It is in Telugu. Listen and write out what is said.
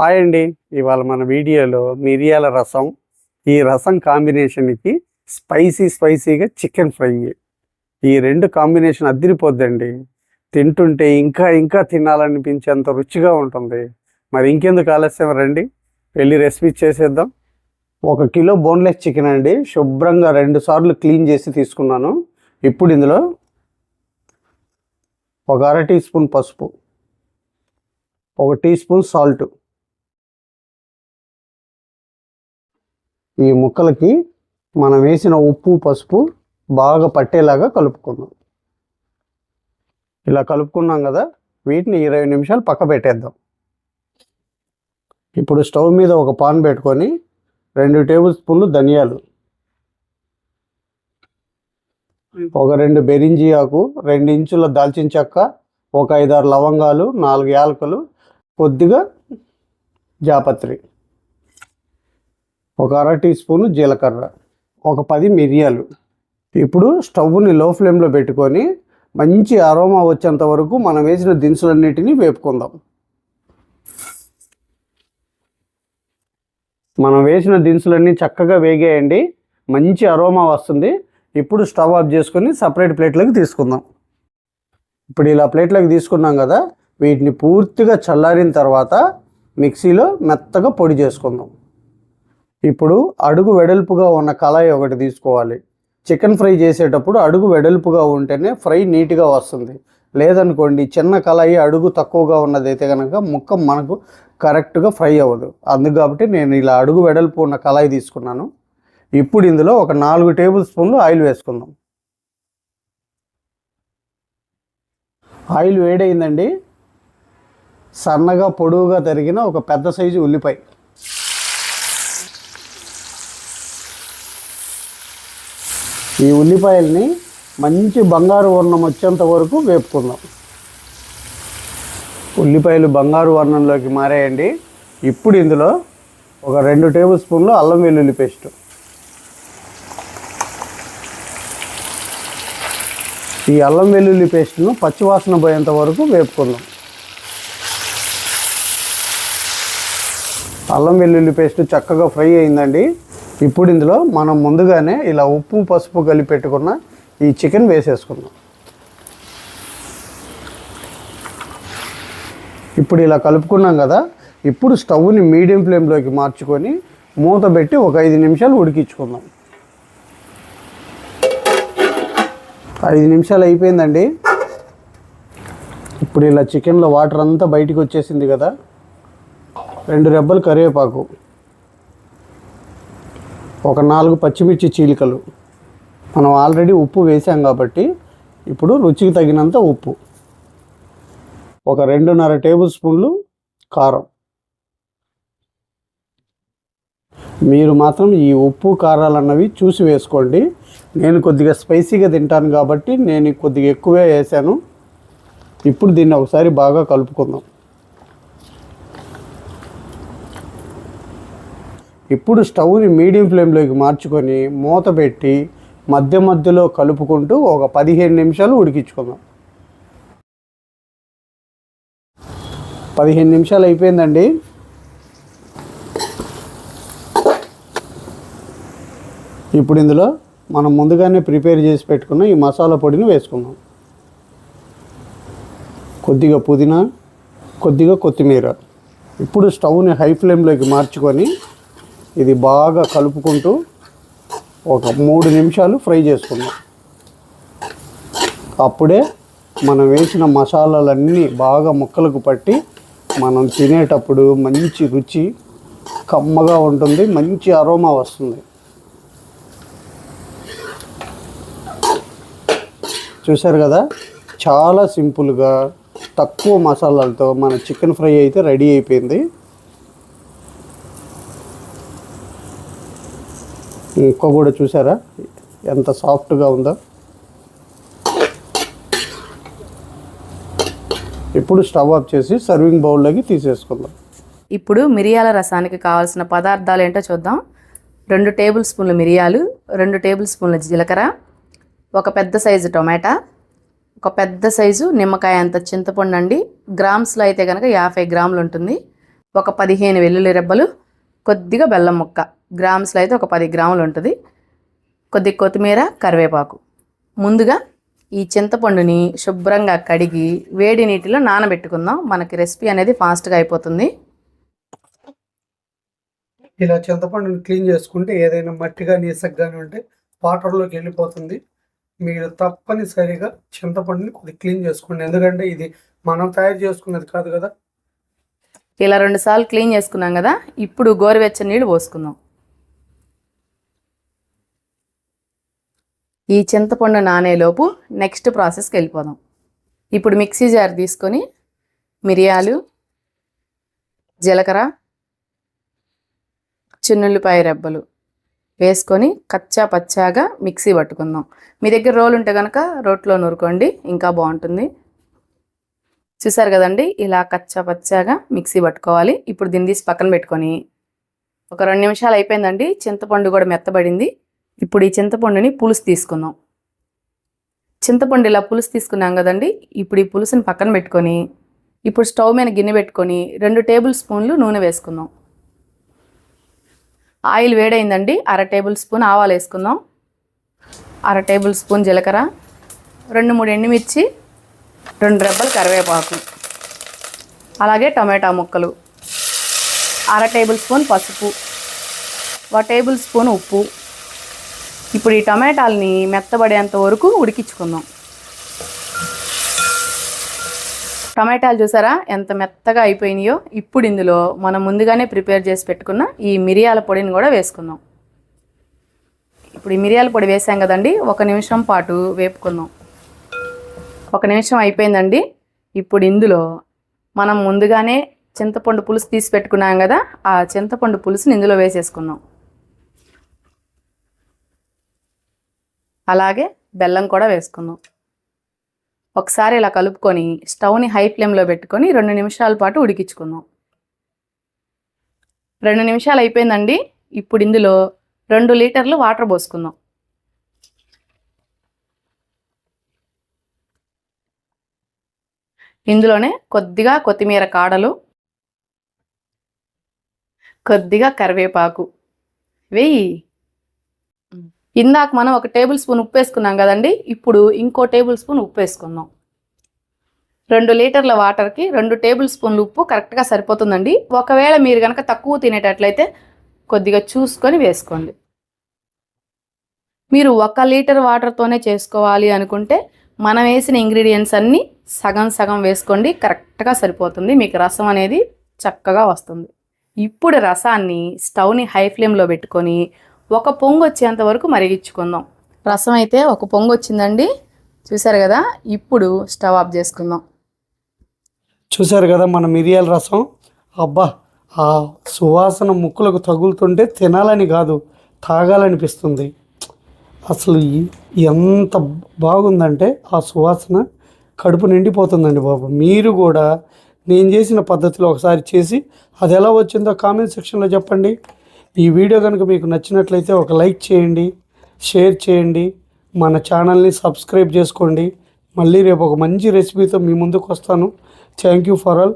హాయ్ అండి. ఇవాళ మన వీడియోలో మిరియాల రసం. ఈ రసం కాంబినేషన్కి స్పైసీ స్పైసీగా చికెన్ ఫ్రై. ఈ రెండు కాంబినేషన్ అద్దరిపోద్దండి తింటుంటే ఇంకా ఇంకా తినాలనిపించేంత రుచిగా ఉంటుంది. మరి ఇంకెందుకు ఆలస్యం రండి. వెళ్ళి రెసిపీ చేసేద్దాం. ఒక కిలో బోన్లెస్ చికెన్ అండి. శుభ్రంగా రెండు సార్లు క్లీన్ చేసి తీసుకున్నాను. ఇప్పుడు ఇందులో ఒక అర టీ స్పూన్ పసుపు. ఒక టీ స్పూన్ సాల్ట్. ఈ ముక్కలకి మనం వేసిన ఉప్పు పసుపు బాగా పట్టేలాగా కలుపుకుందాం. ఇలా కలుపుకున్నాం కదా వీటిని ఇరవై నిమిషాలు పక్క పెట్టేద్దాం. ఇప్పుడు స్టవ్ మీద ఒక పాన్ పెట్టుకొని రెండు టేబుల్ స్పూన్లు ధనియాలు ఒక రెండు బెరింజి ఆకు రెండు ఇంచుల దాల్చిన చెక్క ఒక ఐదారు లవంగాలు నాలుగు యాలకులు కొద్దిగా జాపత్రి. ఒక అర టీ స్పూన్ జీలకర్ర ఒక పది మిరియాలు. ఇప్పుడు స్టవ్ని లో ఫ్లేమ్లో పెట్టుకొని మంచి అరోమా వచ్చేంత వరకు మనం వేసిన దినుసులన్నిటినీ వేపుకుందాం. మనం వేసిన దినుసులన్నీ చక్కగా వేగేయండి. మంచి అరోమా వస్తుంది. ఇప్పుడు స్టవ్ ఆఫ్ చేసుకొని సపరేట్ ప్లేట్లోకి తీసుకుందాం. ఇప్పుడు ఇలా ప్లేట్లోకి తీసుకున్నాం కదా వీటిని పూర్తిగా చల్లారిన తర్వాత మిక్సీలో మెత్తగా పొడి చేసుకుందాం. ఇప్పుడు అడుగు వెడల్పుగా ఉన్న కళాయి ఒకటి తీసుకోవాలి. చికెన్ ఫ్రై చేసేటప్పుడు అడుగు వెడల్పుగా ఉంటేనే ఫ్రై నీట్గా వస్తుంది. లేదనుకోండి చిన్న కళాయి అడుగు తక్కువగా ఉన్నదైతే కనుక ముక్క మనకు కరెక్ట్గా ఫ్రై అవ్వదు. అందుకు కాబట్టి నేను ఇలా అడుగు వెడల్పు ఉన్న కళాయి తీసుకున్నాను. ఇప్పుడు ఇందులో ఒక నాలుగు టేబుల్ స్పూన్లు ఆయిల్ వేసుకుందాం. ఆయిల్ వేడైందండి. సన్నగా పొడవుగా తరిగిన ఒక పెద్ద సైజు ఉల్లిపాయ. ఈ ఉల్లిపాయల్ని మంచి బంగారు వర్ణం వచ్చేంత వరకు వేపుకుందాం. ఉల్లిపాయలు బంగారు వర్ణంలోకి మారాయండి. ఇప్పుడు ఇందులో ఒక రెండు టేబుల్ స్పూన్లు అల్లం వెల్లుల్లి పేస్ట్. ఈ అల్లం వెల్లుల్లి పేస్ట్ను పచ్చివాసన పోయేంత వరకు వేపుకుందాం. అల్లం వెల్లుల్లి పేస్ట్ చక్కగా ఫ్రై అయిందండి. ఇప్పుడు ఇందులో మనం ముందుగానే ఇలా ఉప్పు పసుపు కలిపి పెట్టుకున్న ఈ చికెన్ వేసేసుకుందాం. ఇప్పుడు ఇలా కలుపుకున్నాం కదా ఇప్పుడు స్టవ్ని మీడియం ఫ్లేమ్లోకి మార్చుకొని మూత పెట్టి ఒక ఐదు నిమిషాలు ఉడికించుకుందాం. ఐదు నిమిషాలు అయిపోయిందండి. ఇప్పుడు ఇలా చికెన్లో వాటర్ అంతా బయటికి వచ్చేసింది కదా రెండు రెబ్బలు కరివేపాకు. ఒక నాలుగు పచ్చిమిర్చి చీలికలు. మనం ఆల్రెడీ ఉప్పు వేసాం కాబట్టి ఇప్పుడు రుచికి తగినంత ఉప్పు. ఒక రెండున్నర టేబుల్ స్పూన్లు కారం. మీరు మాత్రం ఈ ఉప్పు కారాలు అన్నవి చూసి వేసుకోండి. నేను కొద్దిగా స్పైసీగా తింటాను కాబట్టి నేను కొద్దిగా ఎక్కువే వేసాను. ఇప్పుడు దీన్ని ఒకసారి బాగా కలుపుకుందాం. ఇప్పుడు స్టవ్ని మీడియం ఫ్లేమ్లోకి మార్చుకొని మూత పెట్టి మధ్య మధ్యలో కలుపుకుంటూ ఒక పదిహేను నిమిషాలు ఉడికించుకుందాం. పదిహేను నిమిషాలు అయిపోయిందండి. ఇప్పుడు ఇందులో మనం ముందుగానే ప్రిపేర్ చేసి పెట్టుకున్న ఈ మసాలా పొడిని వేసుకుందాం. కొద్దిగా పుదీనా కొద్దిగా కొత్తిమీర. ఇప్పుడు స్టవ్ని హై ఫ్లేమ్లోకి మార్చుకొని ఇది బాగా కలుపుకుంటూ ఒక మూడు నిమిషాలు ఫ్రై చేసుకుందాం. అప్పుడే మనం వేసిన మసాలాలన్నీ బాగా ముక్కలకు పట్టి మనం తినేటప్పుడు మంచి రుచి కమ్మగా ఉంటుంది మంచి అరోమా వస్తుంది. చూశారు కదా? చాలా సింపుల్గా తక్కువ మసాలాలతో మన చికెన్ ఫ్రై అయితే రెడీ అయిపోయింది. ముక్క కూడా చూసారా? ఎంత సాఫ్ట్గా ఉందో. ఇప్పుడు స్టవ్ ఆఫ్ చేసి సర్వింగ్ బౌల్లోకి తీసేసుకుందాం. ఇప్పుడు మిరియాల రసానికి కావాల్సిన పదార్థాలు ఏంటో చూద్దాం. రెండు టేబుల్ స్పూన్ల మిరియాలు రెండు టేబుల్ స్పూన్ల జీలకర్ర ఒక పెద్ద సైజు టొమాటా ఒక పెద్ద సైజు నిమ్మకాయ అంత చింతపండు అండి. గ్రామ్స్లో అయితే కనుక యాభై గ్రాములు ఉంటుంది. ఒక పదిహేను వెల్లుల్లి రెబ్బలు కొద్దిగా బెల్లం ముక్క. గ్రామ్స్లో అయితే ఒక పది గ్రాములు ఉంటుంది. కొద్ది కొత్తిమీర కరివేపాకు. ముందుగా ఈ చింతపండుని శుభ్రంగా కడిగి వేడి నీటిలో నానబెట్టుకుందాం. మనకి రెసిపీ అనేది ఫాస్ట్గా అయిపోతుంది. ఇలా చింతపండుని క్లీన్ చేసుకుంటే ఏదైనా మట్టి కానీ ఇసుక కానీ ఉంటే వాటర్లోకి వెళ్ళిపోతుంది. మీరు తప్పనిసరిగా చింతపండుని కొద్దిగా క్లీన్ చేసుకోండి. ఎందుకంటే ఇది మనం తయారు చేసుకున్నది కాదు కదా. ఇలా రెండు సార్లు క్లీన్ చేసుకున్నాం కదా ఇప్పుడు గోరువెచ్చని నీళ్ళు పోసుకుందాం. ఈ చింతపండు నానేలోపు నెక్స్ట్ ప్రాసెస్కి వెళ్ళిపోదాం. ఇప్పుడు మిక్సీ జార్ తీసుకొని మిరియాలు జీలకర్ర చిన్నుల్లిపాయ రెబ్బలు వేసుకొని కచ్చా పచ్చాగా మిక్సీ పట్టుకుందాం. మీ దగ్గర రోలు ఉంటే కనుక రోట్లో నూరుకోండి ఇంకా బాగుంటుంది. చూసారు కదండి ఇలా కచ్చా పచ్చాగా మిక్సీ పట్టుకోవాలి. ఇప్పుడు దీన్ని తీసి పక్కన పెట్టుకొని ఒక రెండు నిమిషాలు అయిపోయిందండి చింతపండు కూడా మెత్తబడింది. ఇప్పుడు ఈ చింతపండుని పులుసు తీసుకుందాం. చింతపండు ఇలా పులుసు తీసుకున్నాం కదండి ఇప్పుడు ఈ పులుసుని పక్కన పెట్టుకొని ఇప్పుడు స్టవ్ మీద గిన్నె పెట్టుకొని రెండు టేబుల్ స్పూన్లు నూనె వేసుకుందాం. ఆయిల్ వేడైందండి అర టేబుల్ స్పూన్ ఆవాలు వేసుకుందాం. అర టేబుల్ స్పూన్ జీలకర్ర రెండు మూడు ఎండుమిర్చి రెండు రెబ్బలు కరివేపాకు అలాగే టమాటా ముక్కలు అర టేబుల్ స్పూన్ పసుపు ఒక టేబుల్ స్పూన్ ఉప్పు ఇప్పుడు ఈ టమాటాలని మెత్తబడేంత వరకు ఉడికించుకుందాం. టమాటాలు చూసారా? ఎంత మెత్తగా అయిపోయినాయో? ఇప్పుడు ఇందులో మనం ముందుగానే ప్రిపేర్ చేసి పెట్టుకున్న ఈ మిరియాల పొడిని కూడా వేసుకుందాం. ఇప్పుడు ఈ మిరియాల పొడి వేసాం కదండి ఒక నిమిషం పాటు వేపుకుందాం. ఒక నిమిషం అయిపోయిందండి. ఇప్పుడు ఇందులో మనం ముందుగానే చింతపండు పులుసు తీసి పెట్టుకున్నాం కదా ఆ చింతపండు పులుసుని ఇందులో వేసేసుకుందాం. అలాగే బెల్లం కూడా వేసుకుందాం. ఒకసారి ఇలా కలుపుకొని స్టవ్ని హై ఫ్లేమ్లో పెట్టుకొని రెండు నిమిషాల పాటు ఉడికించుకుందాం. రెండు నిమిషాలు అయిపోయిందండి. ఇప్పుడు ఇందులో రెండు లీటర్లు వాటర్ పోసుకుందాం. ఇందులోనే కొద్దిగా కొత్తిమీర కాడలు కొద్దిగా కరివేపాకు. వెయ్యి ఇందాక మనం ఒక టేబుల్ స్పూన్ ఉప్పు వేసుకున్నాం కదండి ఇప్పుడు ఇంకో టేబుల్ స్పూన్ ఉప్పు వేసుకుందాం. రెండు లీటర్ల వాటర్కి రెండు టేబుల్ స్పూన్లు ఉప్పు కరెక్ట్గా సరిపోతుందండి. ఒకవేళ మీరు కనుక తక్కువ తినేటట్లయితే కొద్దిగా చూసుకొని వేసుకోండి. మీరు ఒక లీటర్ వాటర్తోనే చేసుకోవాలి అనుకుంటే మనం వేసిన ఇంగ్రీడియంట్స్ అన్నీ సగం సగం వేసుకోండి కరెక్ట్గా సరిపోతుంది. మీకు రసం అనేది చక్కగా వస్తుంది. ఇప్పుడు రసాన్ని స్టవ్ని హై ఫ్లేమ్లో పెట్టుకొని ఒక పొంగు వచ్చేంత వరకు మరిగించుకుందాం. రసం అయితే ఒక పొంగు వచ్చిందండి. చూసారు కదా? ఇప్పుడు స్టవ్ ఆఫ్ చేసుకుందాం. చూశారు కదా మన మిరియాల రసం? అబ్బా ఆ సువాసన ముక్కులకు తగులుతుంటే తినాలని కాదు తాగాలనిపిస్తుంది. అసలు ఎంత బాగుందంటే ఆ సువాసన కడుపు నిండిపోతుందండి బాబు. మీరు కూడా నేను చేసిన పద్ధతిలో ఒకసారి చేసి అది ఎలా వచ్చిందో కామెంట్ సెక్షన్లో చెప్పండి. ఈ వీడియో కనుక మీకు నచ్చినట్లయితే ఒక లైక్ చేయండి షేర్ చేయండి మన ఛానల్ని సబ్స్క్రైబ్ చేసుకోండి. మళ్ళీ రేపు ఒక మంచి రెసిపీతో మీ ముందుకు వస్తాను. Thank you for all